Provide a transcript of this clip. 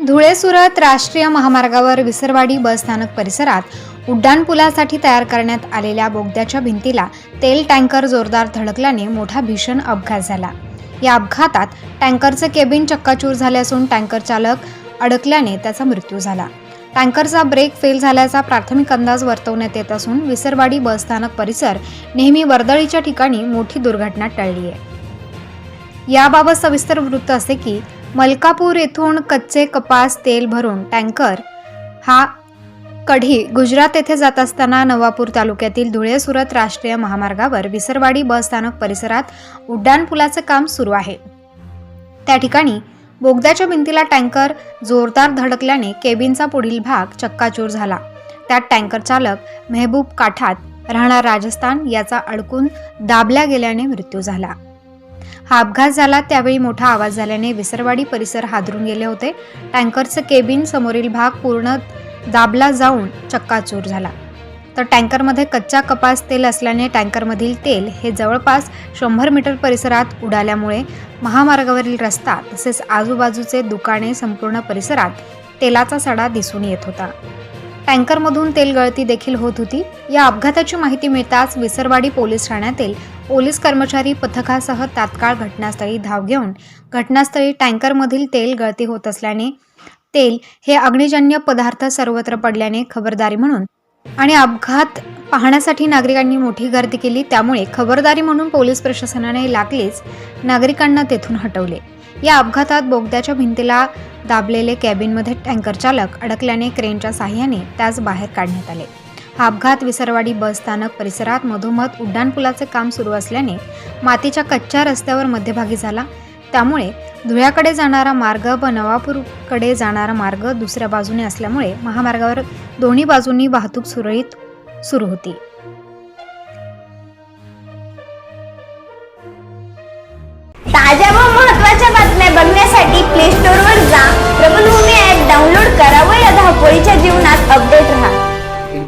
धुळे सुरत राष्ट्रीय महामार्गावर विसरवाडी बसस्थानक परिसरात उड्डाणपुलासाठी तयार करण्यात आलेल्या बोगद्याच्या भिंतीला तेल टँकर जोरदार धडकल्याने मोठा भीषण अपघात झाला. या अपघातात टँकरचं केबिन चक्काचूर झाले असून टँकर चालक अडकल्याने त्याचा मृत्यू झाला. टँकरचा ब्रेक फेल झाल्याचा प्राथमिक अंदाज वर्तवण्यात येत असून विसरवाडी बसस्थानक परिसर नेहमी वर्दळीच्या ठिकाणी मोठी दुर्घटना टळली आहे याबाबत सविस्तर वृत्त असे की मलकापूर येथून कच्चे कपास तेल भरून टँकर. हा कढी गुजरात येथे जात असताना नवापूर तालुक्यातील धुळे सुरत राष्ट्रीय महामार्गावर विसरवाडी बसस्थानक परिसरात उड्डाणपुलाचं काम सुरू आहे. त्या ठिकाणी बोगद्याच्या भिंतीला टँकर जोरदार धडकल्याने केबिनचा पुढील भाग चक्काचूर झाला. त्यात टँकर चालक मेहबूब काठात राहणार राजस्थान याचा अडकून दाबल्या गेल्याने मृत्यू झाला. हा अपघात झाला त्यावेळी मोठा आवाज झाल्याने विसरवाडी परिसर हादरून गेले होते. टँकरचं केबिन समोरील भाग पूर्ण दाबला जाऊन चक्काचूर झाला. तर टँकरमध्ये कच्चा कपास तेल असल्याने टँकरमधील तेल हे जवळपास शंभर मीटर परिसरात उडाल्यामुळे महामार्गावरील रस्ता तसेच आजूबाजूचे दुकाने संपूर्ण परिसरात तेलाचा सडा दिसून येत होता. टँकरमधून तेल गळती देखील होत होती. या अपघाताची माहिती मिळताच विसरवाडी पोलीस ठाण्यातील पोलीस कर्मचारी पथकासह तात्काळ घटनास्थळी धाव घेऊन घटनास्थळी टँकरमधील तेल गळती होत असल्याने तेल हे अग्निजन्य पदार्थ सर्वत्र पडल्याने खबरदारी म्हणून आणि अपघात पाहण्यासाठी नागरिकांनी मोठी गर्दी केली त्यामुळे खबरदारी म्हणून पोलीस प्रशासनाने लागलीच नागरिकांना तेथून हटवले. या अपघातात बोगद्याच्या भिंतीला दाबलेले कॅबिनमध्ये टँकर चालक अडकल्याने क्रेनच्या साह्याने त्यास बाहेर काढण्यात आले. हा अपघात विसरवाडी बस स्थानक परिसरात मधोमध उड्डाणपुलाचे काम सुरू असल्याने मातीच्या कच्च्या रस्त्यावर मध्यभागी झाला. त्यामुळे धुळ्याकडे जाणारा मार्ग व नवापूरकडे जाणारा मार्ग दुसऱ्या बाजूने असल्यामुळे महामार्गावर दोन्ही बाजूंनी वाहतूक सुरळीत सुरू होती. ताज्या व महत्त्वाच्या बातम्या बघण्यासाठी प्ले स्टोअरवर